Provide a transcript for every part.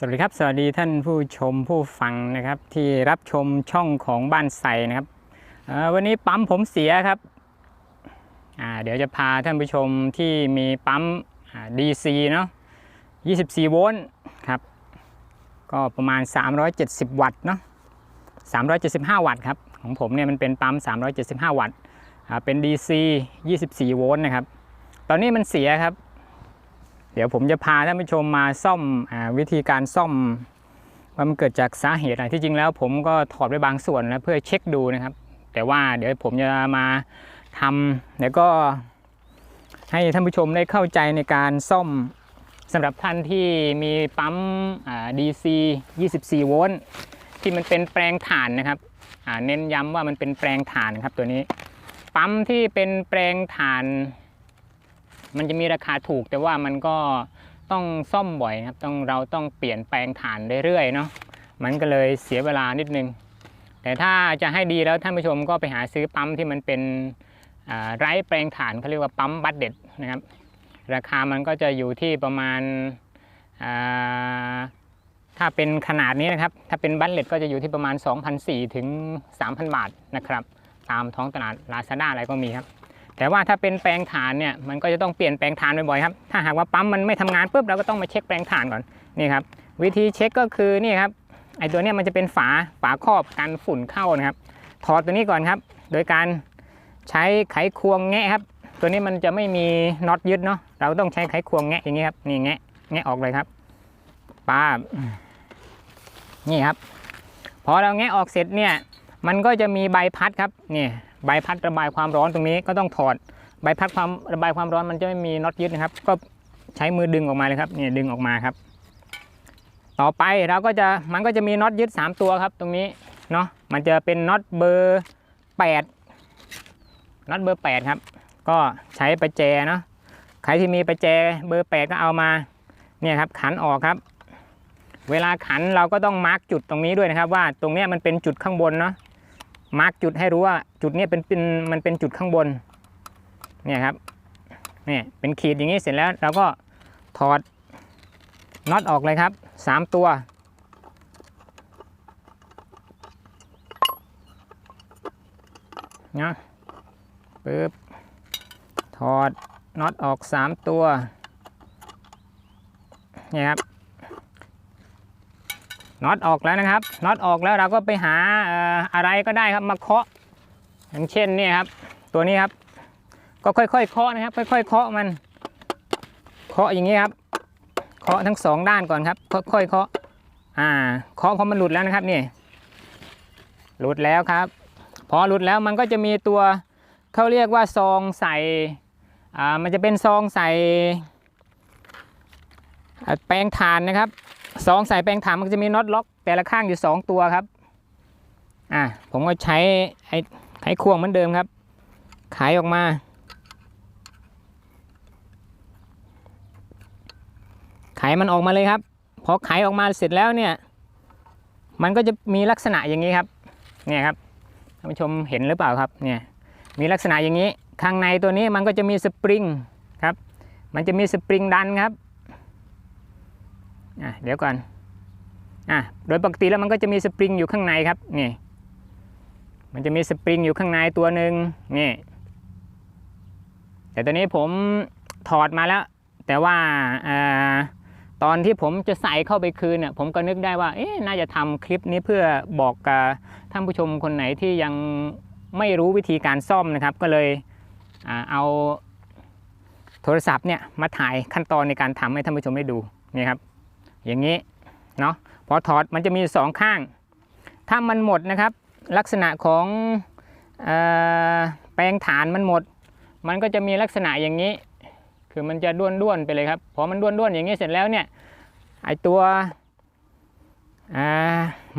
สวัสดีครับ สวัสดีท่านผู้ชมผู้ฟังนะครับที่รับชมช่องของบ้านใสนะครับวันนี้ปั๊มผมเสียครับเดี๋ยวจะพาท่านผู้ชมที่มีปั๊ม DC เนาะ24 โวลต์ครับก็ประมาณ 370 วัตต์เนาะ375 วัตต์ครับของผมเนี่ยมันเป็นปั๊ม 375 วัตต์เป็น DC 24 โวลต์นะครับตอนนี้มันเสียครับ ดี๋ยวผมจะพาท่านผู้ชมมาซ่อมอวิธีการซ่อมว่ามันเกิดจากสาเหตุอะไรที่จริงแล้วผมก็ถอดไปบางส่วนแล้วเพื่อเช็คดูนะครับ แต่ว่าเดี๋ยวผมจะมาทำแล้วก็ให้ท่านผู้ชมได้เข้าใจในการซ่อมสำหรับท่านที่มีปั๊ม DC 24 โวลต์ที่มันเป็นแปลงถ่านนะครับเน้นย้ำว่ามันเป็นแปลงถ่านครับตัวนี้ ปั๊มที่เป็นแปลงถ่าน มันจะมีราคาถูกแต่ว่ามันก็ต้องซ่อมบ่อยครับต้องเราต้องเปลี่ยนแปลงฐานเรื่อยๆเนาะมันก็เลยเสียเวลานิดนึง แต่ถ้าจะให้ดีแล้วท่านผู้ชมก็ไปหาซื้อปั๊มที่มันเป็นไร้แปลงฐานเขาเรียกว่าปั๊มบัตเด็ดนะครับ ราคามันก็จะอยู่ที่ประมาณถ้าเป็นขนาดนี้นะครับ ถ้าเป็นบัตเด็ดก็จะอยู่ที่ประมาณ 2,400 ถึง 3,000 บาทนะครับ ตามท้องตลาดลาซาด้าอะไรก็มีครับ แต่ว่าถ้าเป็นแปลงฐานเนี่ยมันก็จะต้องเปลี่ยนแปลงฐานบ่อยๆครับ ถ้าหากว่าปั๊มมันไม่ทำงานปุ๊บเราก็ต้องมาเช็คแปลงฐานก่อนนี่ครับวิธีเช็คก็คือนี่ครับไอตัวเนี้ยมันจะเป็นฝาฝาครอบกันฝุ่นเข้านะครับ ถอดตัวนี้ก่อนครับ โดยการใช้ไขควงแงะครับ ตัวนี้มันจะไม่มีน็อตยึดเนาะเราต้องใช้ไขควงแงะอย่างนี้ครับนี่แงะแงะออกเลยครับป้าบนี่ครับ พอเราแงะออกเสร็จเนี่ยมันก็จะมีใบพัดครับนี่ ใบพัดระบายความร้อนตรงนี้ก็ต้องถอดใบพัดความระบายความร้อนมันจะไม่มีน็อตยึดนะครับ ก็ใช้มือดึงออกมาเลยครับนี่ดึงออกมาครับ ต่อไปเราก็จะมันก็จะมีน็อตยึด 3 ตัวครับ ตรงนี้เนาะมันจะเป็นน็อตเบอร์8น็อตเบอร์8ครับก็ใช้ประแจเนาะใครที่มีประแจเบอร์8ก็เอามาเนี่ยครับขันออกครับ เวลาขันเราก็ต้องมาร์กจุดตรงนี้ด้วยนะครับ ว่าตรงนี้มันเป็นจุดข้างบนเนาะ มาร์กจุดให้รู้ว่าจุดนี้เป็นเป็นมันเป็นจุดข้างบนเนี่ยครับเนี่ยเป็นขีดอย่างนี้เสร็จแล้วเราก็ถอดน็อตออกเลยครับสามตัว เนาะปึ๊บ ถอดน็อตออกสามตัวเนี่ยครับ น็อตออกแล้วนะครับน็อตออกแล้วเราก็ไปหาอะไรก็ได้ครับมาเคาะ อย่างเช่นนี่ครับ ตัวนี้ครับ ก็ค่อยๆเคาะนะครับ ค่อยๆเคาะมัน เคาะอย่างนี้ครับ เคาะทั้งสองด้านก่อนครับ ค่อยๆเคาะอ่าเคาะพอมันหลุดแล้วนะครับนี่หลุดแล้วครับ พอหลุดแล้วมันก็จะมีตัวเขาเรียกว่าซองใส่อ่ามันจะเป็นซองใส่แปลงฐานนะครับ ซองใส่แปลงฐานมันจะมีน็อตล็อก แต่ละข้างอยู่สองตัวครับ อ่าผมก็ใช้ไอ้ไขควงเหมือนเดิมครับไขออกมาไขมันออกมาเลยครับ พอไขออกมาเสร็จแล้วเนี่ย มันก็จะมีลักษณะอย่างนี้ครับ เนี่ยครับท่านผู้ชมเห็นหรือเปล่าครับ เนี่ย มีลักษณะอย่างนี้ ข้างในตัวนี้มันก็จะมีสปริงครับ มันจะมีสปริงดันครับ อะเดี๋ยวก่อนอะโดยปกติแล้วมันก็จะมีสปริงอยู่ข้างในครับนี่มันจะมีสปริงอยู่ข้างในตัวหนึ่งนี่แต่ตัวนี้ผมถอดมาแล้ว แต่ว่าอตอนที่ผมจะใส่เข้าไปคืนเนี่ยผมก็นึกได้ว่าเอ๊ะน่าจะทำคลิปนี้เพื่อบอกกับท่านผู้ชมคนไหนที่ยังไม่รู้วิธีการซ่อมนะครับ ก็เลยอเอาโทรศัพท์เนี่ยมาถ่ายขั้นตอนในการทำให้ท่านผู้ชมได้ดูนี่ครับ อย่างนี้เนาะพอถอดมันจะมีสองข้าง ถ้ามันหมดนะครับ ลักษณะของออแปลงฐานมันหมด มันก็จะมีลักษณะอย่างนี้ คือมันจะด้วนด้วนๆไปเลยครับพอมันด้วนด้วนๆอย่างนี้เสร็จแล้วเนี่ยไอตัวอ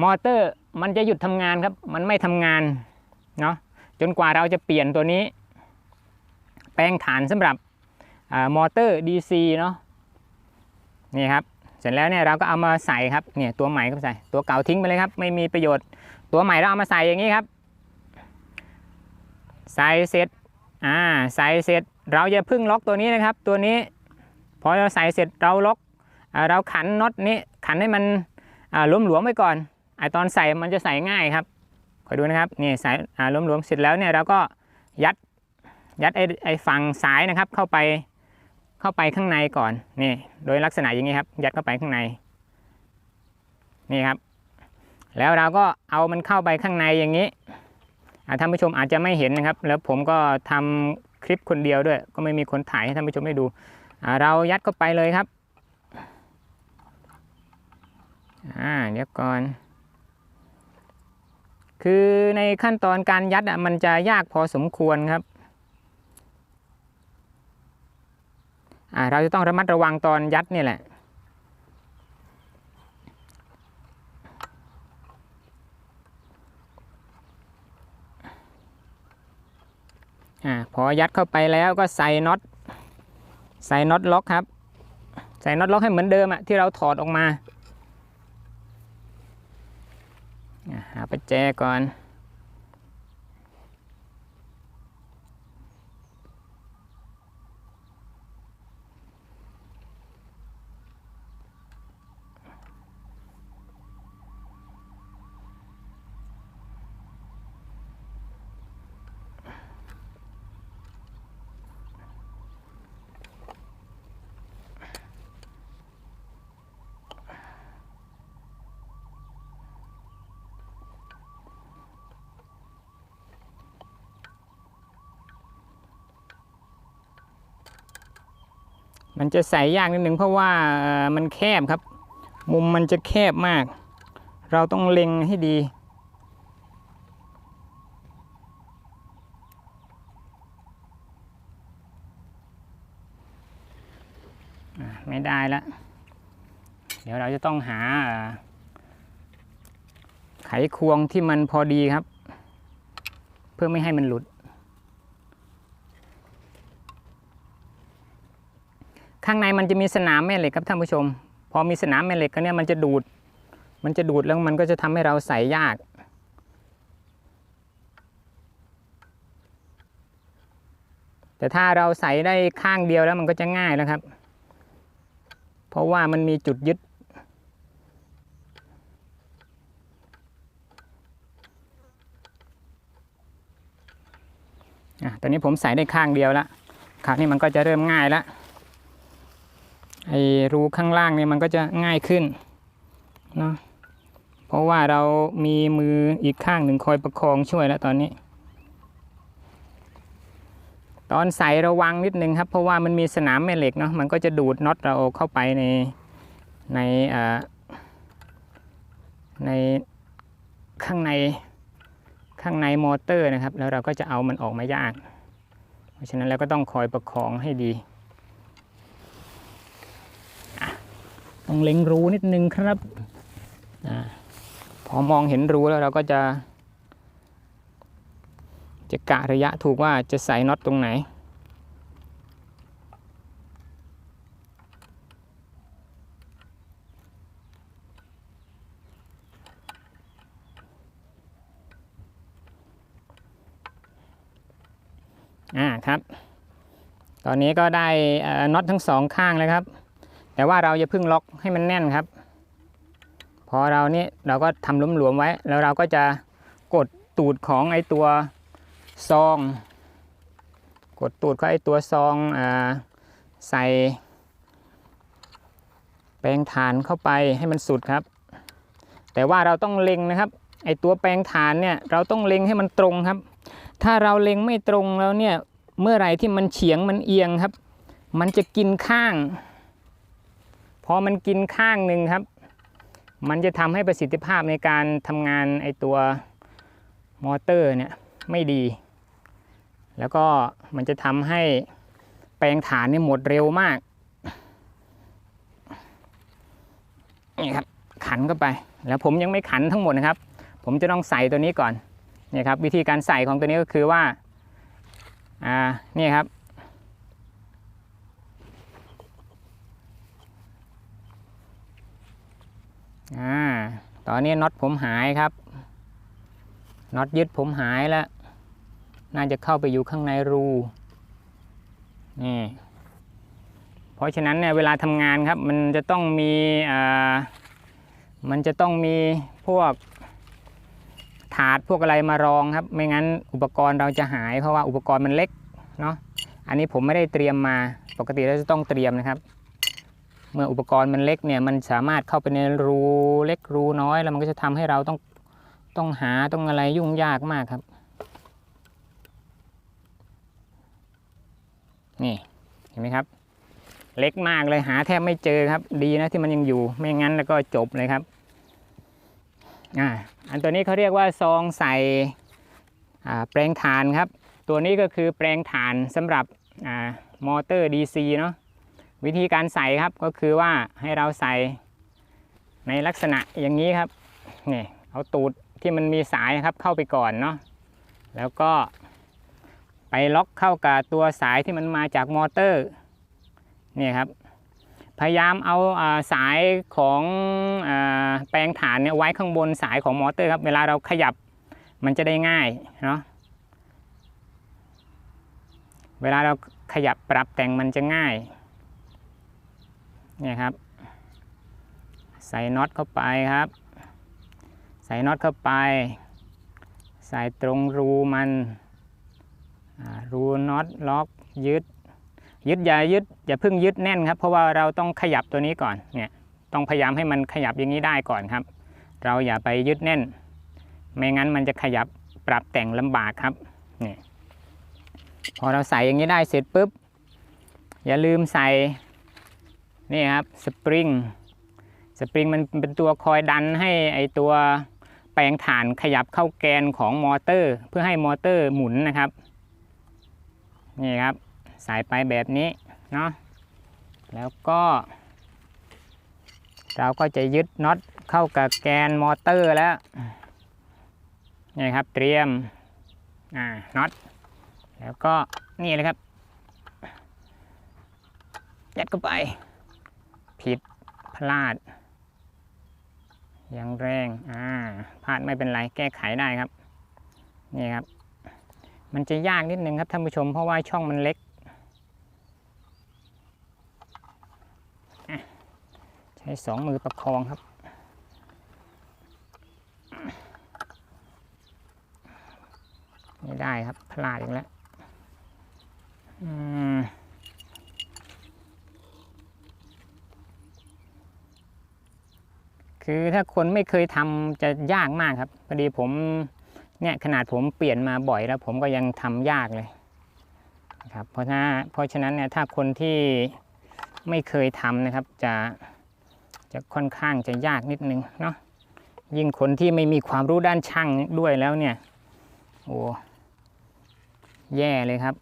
มอเตอร์มันจะหยุดทำงานครับ มันไม่ทำงานเนาะจนกว่าเราจะเปลี่ยนตัวนี้ แปลงฐานสำหรับอมอเตอร์ DC เนาะนี่ครับ เสร็จแล้วเนี่ยเราก็เอามาใส่ครับเนี่ยตัวใหม่ก็ใส่ตัวเก่าทิ้งไปเลยครับ ไม่มีประโยชน์ ตัวใหม่เราเอามาใส่อย่างนี้ครับ ใส่เสร็จอ่าใส่เสร็จเราอย่าเพึ่งล็อกตัวนี้นะครับ ตัวนี้พอเราใส่เสร็จเราล็อกอเราขันน็อตนี้ขันให้มันอ่าหลวมไว้ก่อนไอตอนใส่มันจะใส่ง่ายครับคอยดูนะครับนี่ใส่อ่าหลวมเสร็จแล้วเนี่ยเราก็ยัดยัดไอไอฝั่งซ้ายนะครับเข้าไป เข้าไปข้างในก่อนนี่โดยลักษณะอย่างนี้ครับ ยัดเข้าไปข้างในนี่ครับ แล้วเราก็เอามันเข้าไปข้างในอย่างนี้ท่านผู้ชมอาจจะไม่เห็นนะครับ แล้วผมก็ทำคลิปคนเดียวด้วย ก็ไม่มีคนถ่ายให้ท่านผู้ชมได้ดู เรายัดเข้าไปเลยครับอ่าเดี๋ยวก่อน คือในขั้นตอนการยัดอะมันจะยากพอสมควรครับอ่า เราจะต้องระมัดระวังตอนยัดนี่แหละอพอยัดเข้าไปแล้วก็ใส่น็อต ใส่น็อตล็อกครับ ใส่น็อตล็อกให้เหมือนเดิมอะที่เราถอดออกมาหาประแจก่อน มันจะใส่ยากนิดหนึ่งเพราะว่ามันแคบครับ มุมมันจะแคบมาก เราต้องเล็งให้ดี ไม่ได้แล้วเดี๋ยวเราจะต้องหาไขควงที่มันพอดีครับ เพื่อไม่ให้มันหลุด ข้างในมันจะมีสนามแม่เหล็กครับท่านผู้ชม พอมีสนามแม่เหล็กก็เนี่ยมันจะดูด มันจะดูดแล้วมันก็จะทำให้เราใส่ยาก แต่ถ้าเราใส่ได้ข้างเดียวแล้วมันก็จะง่ายแล้วครับ เพราะว่ามันมีจุดยึดอะตอนนี้ผมใส่ได้ข้างเดียวแล้วคราวนี้มันก็จะเริ่มง่ายแล้ว ไอ้รูข้างล่างเนี่ยมันก็จะง่ายขึ้นเนาะเพราะว่าเรามีมืออีกข้างหนึ่งคอยประคองช่วยแล้วตอนนี้ ตอนใส่ระวังนิดนึงครับ เพราะว่ามันมีสนามแม่เหล็กเนาะมันก็จะดูดน็อตเราเข้าไปในในอ่อในข้างในข้างในมอเตอร์นะครับ แล้วเราก็จะเอามันออกมายาก เพราะฉะนั้นเราก็ต้องคอยประคองให้ดี ต้องเล็งรูนิดนึงครับอพอมองเห็นรูแล้วเราก็จะ จะกะระยะถูกว่าจะใส่น็อตตรงไหน อ่าครับ ตอนนี้ก็ได้น็อตทั้งสองข้างแล้วครับ แต่ว่าเราอย่าเพิ่งล็อกให้มันแน่นครับ พอเรานี่เราก็ทำหลวมๆไว้ แล้วเราก็จะกดตูดของไอตัวซอง กดตูดของไอตัวซองอใส่แปรงฐานเข้าไปให้มันสุดครับ แต่ว่าเราต้องเล็งนะครับไอตัวแปรงฐานเนี่ยเราต้องเล็งให้มันตรงครับ ถ้าเราเล็งไม่ตรงแล้วเนี่ยเมื่อไหร่ที่มันเฉียงมันเอียงครับ มันจะกินข้าง อมันกินข้างหนึ่งครับ มันจะทำให้ประสิทธิภาพในการทำงานไอตัวมอเตอร์เนี่ยไม่ดี แล้วก็มันจะทำให้แปลงฐานเนี่ยหมดเร็วมากนี่ครับขันเข้าไป แล้วผมยังไม่ขันทั้งหมดนะครับ ผมจะต้องใส่ตัวนี้ก่อนนี่ครับวิธีการใส่ของตัวนี้ก็คือว่าอ่านี่ครับ อ่าตอนนี้น็อตผมหายครับน็อตยึดผมหายแล้ว น่าจะเข้าไปอยู่ข้างในรูนี่เพราะฉะนั้นเนี่ยเวลาทำงานครับ มันจะต้องมีอ่ามันจะต้องมีพวกถาดพวกอะไรมารองครับ ไม่งั้นอุปกรณ์เราจะหายเพราะว่าอุปกรณ์มันเล็กเนาะอันนี้ผมไม่ได้เตรียมมาปกติเราจะต้องเตรียมนะครับ เมื่ออุปกรณ์มันเล็กเนี่ยมันสามารถเข้าไปในรูเล็กรูน้อยแล้วมันก็จะทำให้เราต้องต้องหาต้องอะไรยุ่งยากมากครับ นี่เห็นไหมครับ เล็กมากเลยหาแทบไม่เจอครับ ดีนะที่มันยังอยู่ไม่งั้นแล้วก็จบเลยครับอ่าอันตัวนี้เขาเรียกว่าซองใส่อ่าแปลงถ่านครับ ตัวนี้ก็คือแปลงถ่านสำหรับอ่ามอเตอร์ DC เนาะ วิธีการใส่ครับก็คือว่าให้เราใส่ในลักษณะอย่างนี้ครับนี่เอาตูดที่มันมีสายครับเข้าไปก่อนเนาะแล้วก็ไปล็อกเข้ากับตัวสายที่มันมาจากมอเตอร์นี่ครับพยายามเอาสายของอแปลงฐานเนี่ยไว้ข้างบนสายของมอเตอร์ครับเวลาเราขยับมันจะได้ง่ายเนาะเวลาเราขยับปรับแต่งมันจะง่าย เนี่ยครับ ใส่น็อตเข้าไปครับ ใส่น็อตเข้าไป ใส่ตรงรูมันรูน็อตล็อกยึด ยึดอย่ายึดอย่าเพิ่งยึดแน่นครับ เพราะว่าเราต้องขยับตัวนี้ก่อนเนี่ยต้องพยายามให้มันขยับอย่างนี้ได้ก่อนครับ เราอย่าไปยึดแน่น ไม่งั้นมันจะขยับปรับแต่งลำบากครับนี่พอเราใส่อย่างนี้ได้เสร็จปุ๊บอย่าลืมใส่ นี่ครับสปริงสปริงมันเป็นตัวคอยดันให้ไอตัวแปลงฐานขยับเข้าแกนของมอเตอร์ เพื่อให้มอเตอร์หมุนนะครับนี่ครับใส่ไปแบบนี้เนาะแล้วก็ เราก็จะยึดน็อตเข้ากับแกนมอเตอร์แล้วนี่ครับเตรียมอ่าน็อตแล้วก็นี่เลยครับยัดเข้าไป ผิดพลาดย่างแรงอ่าพลาดไม่เป็นไรแก้ไขได้ครับ นี่ครับ มันจะยากนิดนึงครับท่านผู้ชมเพราะว่าช่องมันเล็กใช้สองมือประคองครับ ไม่ได้ครับพลาดอีกแล้ว อืม คือถ้าคนไม่เคยทำจะยากมากครับพอดีผมเนี่ยขนาดผมเปลี่ยนมาบ่อยแล้ว ผมก็ยังทำยากเลยครับเพราะถ้าเพราะฉะนั้นเนี่ยถ้าคนที่ไม่เคยทำนะครับ จะจะค่อนข้างจะยากนิดนึงเนาะยิ่งคนที่ไม่มีความรู้ด้านช่างด้วยแล้วเนี่ยโอ้แย่เลยครับ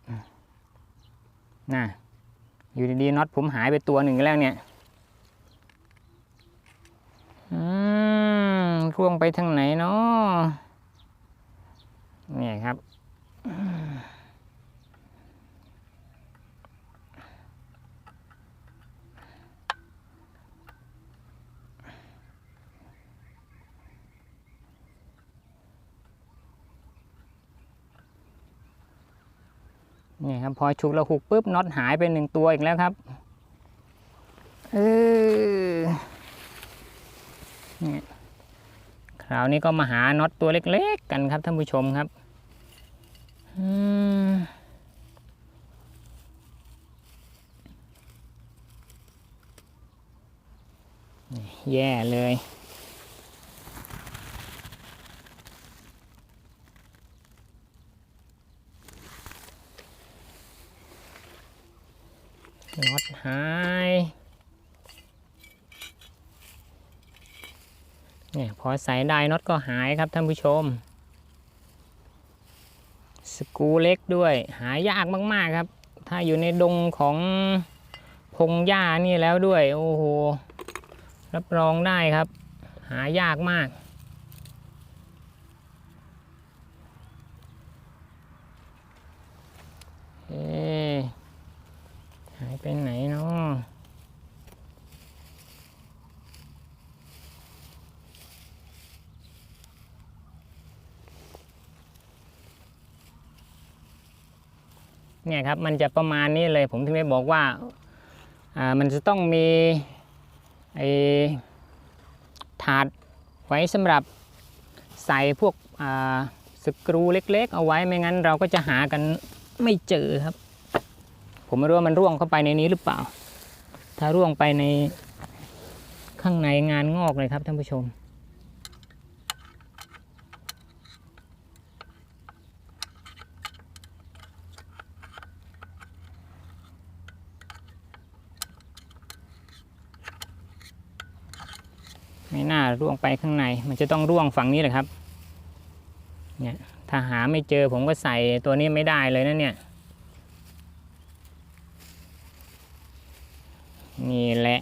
น่ะอยู่ดีๆน็อตผมหายไปตัวหนึ่งแล้วเนี่ย อืมร่วงไปทางไหนเนาะเนี่ยครับ นี่ครับ พอฉุกระหุกปุ๊บน็อตหายไปหนึ่งตัวอีกแล้วครับ เออ นี่คราวนี้ก็มาหาน็อตตัวเล็กๆกันครับท่านผู้ชมครับแย่เลยน็อตหาย เนี่ยพอใส่ได้น็อตก็หายครับท่านผู้ชม สกรูเล็กด้วยหายากมาก ๆ ครับ ถ้าอยู่ในดงของพงหญ้านี่แล้วด้วย โอ้โห รับรองได้ครับ หายากมาก เอ๊ะ หายไปไหนเนาะ เนี่ยครับมันจะประมาณนี้เลยผมถึงได้บอกว่าอ่ามันจะต้องมีไอถาดไว้สำหรับใส่พวกอ่าสกรูเล็ก ๆ เอาไว้ไม่งั้นเราก็จะหากันไม่เจอครับ ผมไม่รู้ว่ามันร่วงเข้าไปในนี้หรือเปล่า ถ้าร่วงไปในข้างในงานงอกเลยครับท่านผู้ชม ไม่น่าร่วงไปข้างใน มันจะต้องร่วงฝั่งนี้แหละครับ เนี่ย ถ้าหาไม่เจอผมก็ใส่ตัวนี้ไม่ได้เลยนะเนี่ย นี่แหละ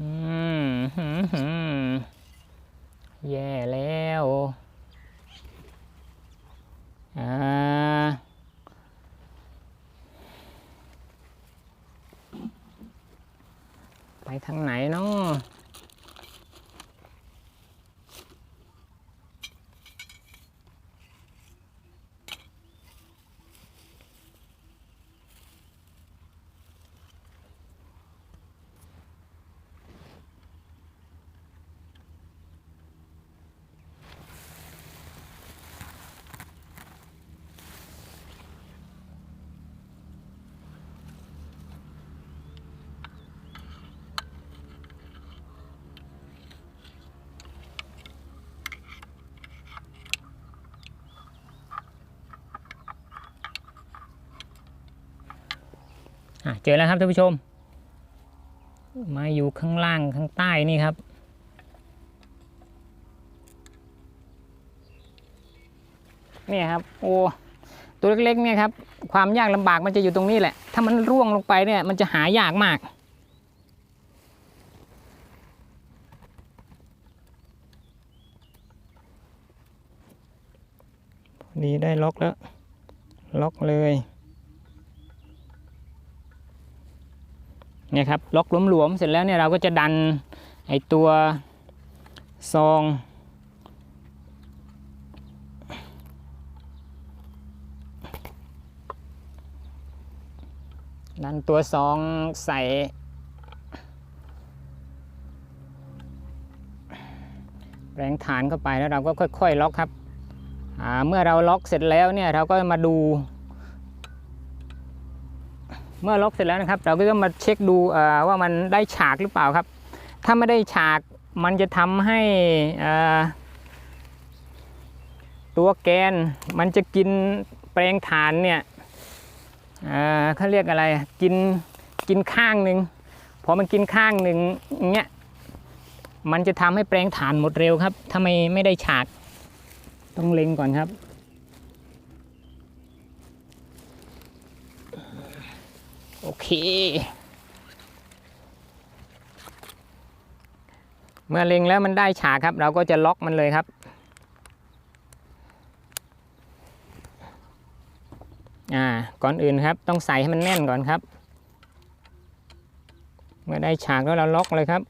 อืมหืมหืมแย่แล้ว อ่า ไปทางไหนเนาะ อะ เจอแล้วครับท่านผู้ชม มาอยู่ข้างล่างข้างใต้นี่ครับ นี่ครับ โอ้ตัวเล็กๆเนี่ยครับ ความยากลำบากมันจะอยู่ตรงนี้แหละ ถ้ามันร่วงลงไปเนี่ย มันจะหายากมาก พอดีได้ล็อกแล้ว ล็อกเลย เนี่ยครับล็อกหลวมๆเสร็จแล้วเนี่ยเราก็จะดันไอตัวซองดันตัวซองใส่แรงฐานเข้าไปแล้วเราก็ค่อยๆล็อกครับเมื่อเราล็อกเสร็จแล้วเนี่ยเราก็มาดู เมื่อล็อกเสร็จแล้วนะครับ เราก็จะมาเช็คดูว่ามันได้ฉากหรือเปล่าครับ ถ้าไม่ได้ฉากมันจะทำให้ตัวแกนมันจะกินแปลงฐานเนี่ยเเขาเรียกอะไรกินกินข้างหนึ่งพอมันกินข้างหนึ่งอย่างเงี้ยมันจะทำให้แปลงฐานหมดเร็วครับถ้าไม่ไม่ได้ฉากต้องเล็งก่อนครับ โอเค เมื่อเล็งแล้วมันได้ฉากครับ เราก็จะล็อกมันเลยครับอ่าก่อนอื่นครับต้องใส่ให้มันแน่นก่อนครับ เมื่อได้ฉากแล้วเราล็อกเลยครับ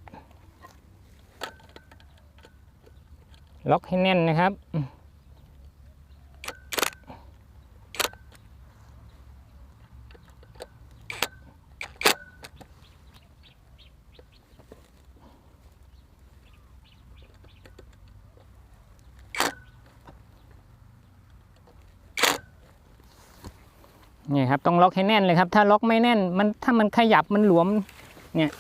ล็อกให้แน่นนะครับ ต้องล็อกให้แน่นเลยครับ ถ้าล็อกไม่แน่นมันถ้ามันขยับมันหลวมเนี่ย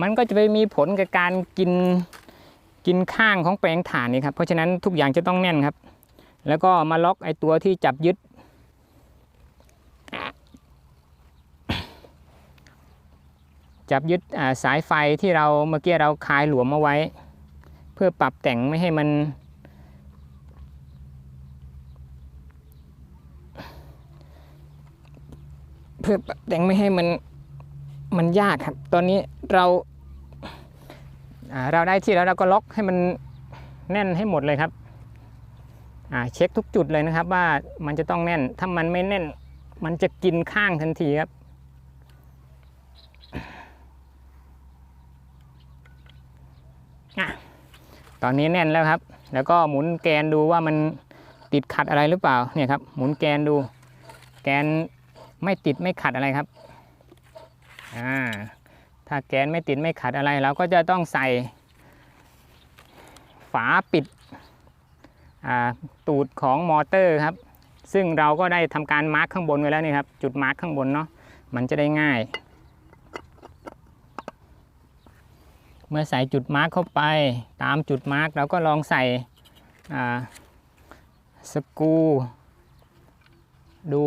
มันก็จะไปมีผลกับการกินกินข้างของแปลงฐานนี่ครับเพราะฉะนั้นทุกอย่างจะต้องแน่นครับ แล้วก็มาล็อกไอตัวที่จับยึด จับยึดสายไฟที่เราเมื่อกี้เราคลายหลวมเอาไว้ เพื่อปรับแต่งไม่ให้มัน พื่อแต่งไม่ให้มันมันยากครับ ตอนนี้เราเราได้ที่แล้วเราก็ล็อกให้มันแน่นให้หมดเลยครับเช็คทุกจุดเลยนะครับ ว่ามันจะต้องแน่น ถ้ามันไม่แน่น มันจะกินข้างทันทีครับตอนนี้แน่นแล้วครับ แล้วก็หมุนแกนดูว่ามันติดขัดอะไรหรือเปล่า เนี่ยครับ หมุนแกนดู แกน ไม่ติดไม่ขัดอะไรครับอ่าถ้าแกนไม่ติดไม่ขัดอะไรเราก็จะต้องใส่ฝาปิดอ่าตูดของมอเตอร์ครับ ซึ่งเราก็ได้ทำการมาร์คข้างบนไว้แล้วนี่ครับ จุดมาร์คข้างบนเนาะมันจะได้ง่าย เมื่อใส่จุดมาร์คเข้าไปตามจุดมาร์คเราก็ลองใส่สกรูดู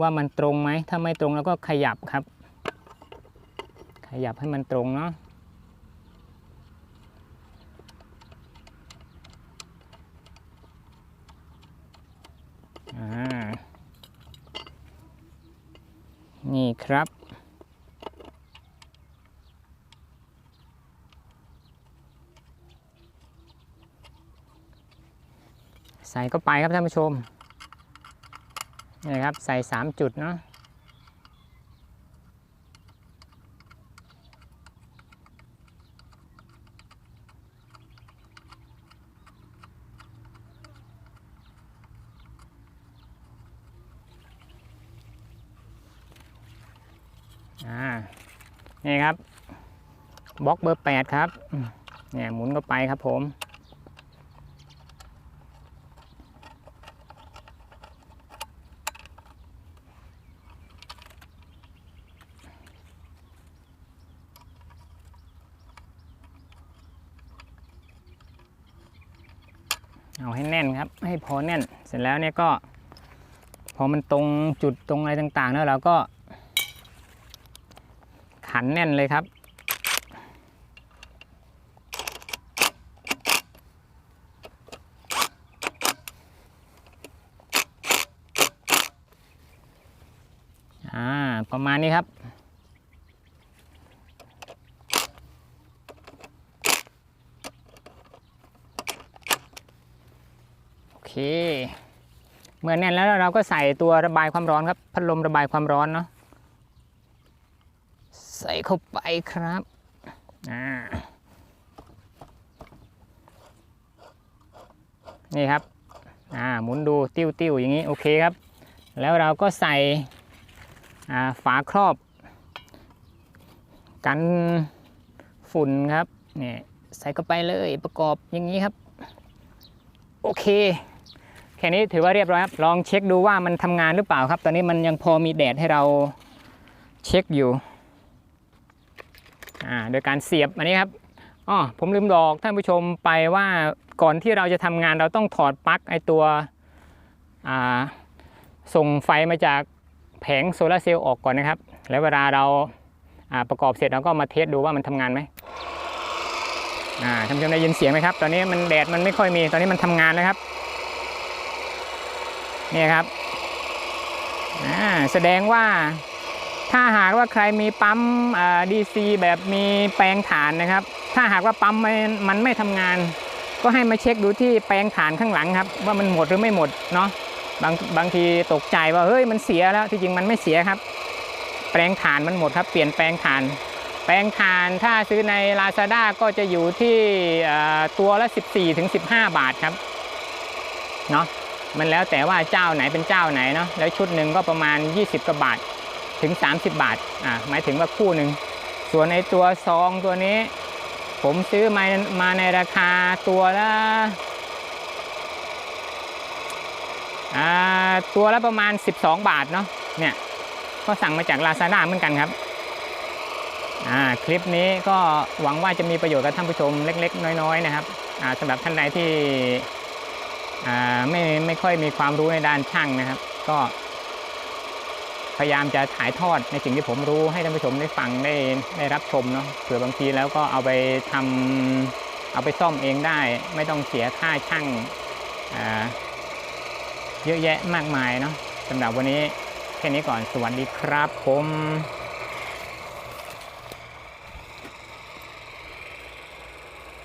ว่ามันตรงไหม ถ้าไม่ตรงเราก็ขยับครับ ขยับให้มันตรงเนาะนี่ครับ ใส่เข้าไปครับท่านผู้ชม นี่ครับใส่ 3 จุดเนาะอ่านี่ครับบล็อกเบอร์ 8 ครับเนี่ยหมุนเข้าไปครับผม เอาให้แน่นครับ ให้พอแน่น เสร็จแล้วเนี่ยก็ พอมันตรงจุดตรงอะไรต่างๆ แล้วเราก็ ขันแน่นเลยครับ อ่า ประมาณนี้ครับ โอเค เมื่อแน่นแล้วเราก็ใส่ตัวระบายความร้อนครับ พัดลมระบายความร้อนเนาะใส่เข้าไปครับนี่ครับอ่าหมุนดูติ้วติ้วอย่างนี้โอเคครับ แล้วเราก็ใส่อ่าฝาครอบ กันฝุ่นครับนี่ใส่เข้าไปเลยประกอบอย่างนี้ครับ โอเค แค่นี้ถือว่าเรียบร้อยครับ ลองเช็คดูว่ามันทำงานหรือเปล่าครับ ตอนนี้มันยังพอมีแดดให้เราเช็คอยู่อ่าโดยการเสียบอันนี้ครับอ๋อผมลืมบอกท่านผู้ชมไปว่าก่อนที่เราจะทำงานเราต้องถอดปลั๊กไอตัวอ่าส่งไฟมาจากแผงโซลาเซลล์ออกก่อนนะครับ แล้วเวลาเราอ่าประกอบเสร็จเราก็มาเทสดูว่ามันทำงานไหมอ่าท่านผู้ชมได้ยินเสียงไหมครับ ตอนนี้มันแดดมันไม่ค่อยมี ตอนนี้มันทำงานแล้วครับ นี่ครับแสดงว่าถ้าหากว่าใครมีปั๊มดีซีแบบมีแปลงฐานนะครับ ถ้าหากว่าปั๊มมันไม่ทำงาน ก็ให้มาเช็คดูที่แปลงฐานข้างหลังครับ ว่ามันหมดหรือไม่หมดเนาะบางบางทีตกใจว่าเฮ้ยมันเสียแล้วที่จริงมันไม่เสียครับ แปลงฐานมันหมดครับ เปลี่ยนแปลงฐาน แปลงฐานถ้าซื้อใน Lazada ก็จะอยู่ที่ตัวละ 14ถึง15 บาทครับเนาะ มันแล้วแต่ว่าเจ้าไหนเป็นเจ้าไหนเนาะแล้วชุดหนึ่งก็ประมาณ 20กว่าบาทถึง 30 บาทอ่าหมายถึงว่าคู่หนึ่งส่วนในตัวซองตัวนี้ ผมซื้อมามาในราคาตัวละอ่าตัวละประมาณ 12 บาทเนาะเนี่ยก็สั่งมาจาก Lazada เหมือนกันครับอ่าคลิปนี้ก็หวังว่าจะมีประโยชน์กับท่านผู้ชมเล็ก ๆ น้อย ๆ นะครับอ่าสำหรับท่านใดที่ ไม่ไม่ค่อยมีความรู้ในด้านช่างนะครับ ก็ พยายามจะถ่ายทอดในสิ่งที่ผมรู้ให้ท่านผู้ชมได้ฟังได้ได้รับชมเนาะเผื่อบางทีแล้วก็เอาไปทำเอาไปซ่อมเองได้ ไม่ต้องเสียค่าช่างเยอะแยะมากมายเนาะสำหรับวันนี้แค่นี้ก่อนสวัสดีครับผม